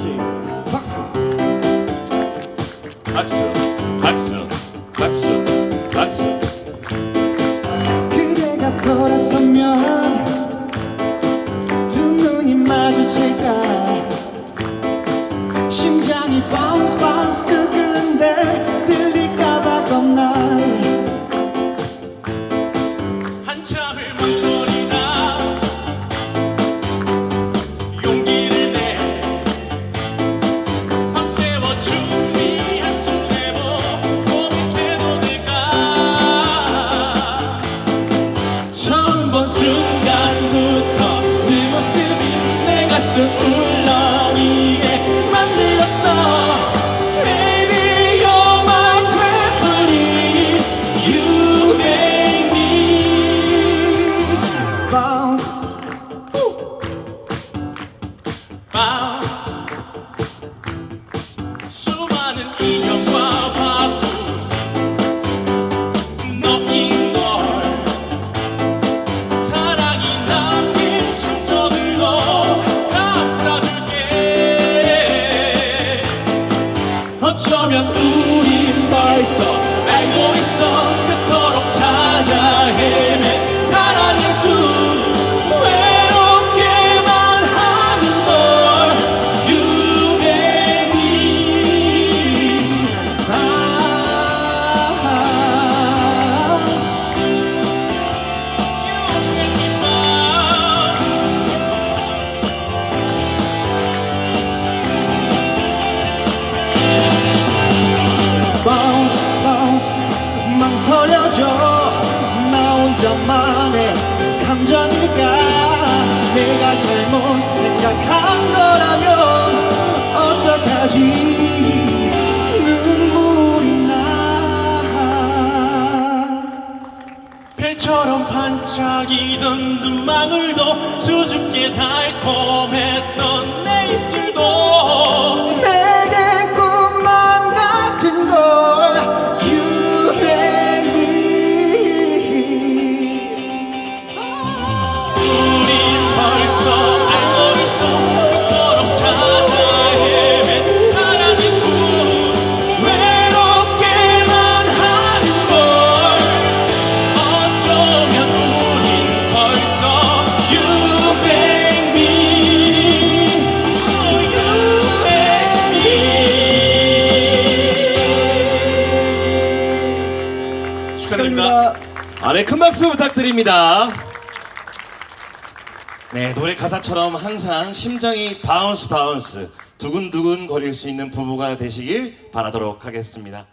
같이 박수. 박수. 박수. 박수. 박수. 그대가 돌아서면 두 눈이 마주칠까? 심장이 bounce bounce 뜨거 bow. 별처럼 반짝이던 눈망울도 수줍게 달콤했던 내 입술도 아래 큰 박수 부탁드립니다. 네, 노래 가사처럼 항상 심장이 바운스 바운스 두근두근 거릴 수 있는 부부가 되시길 바라도록 하겠습니다.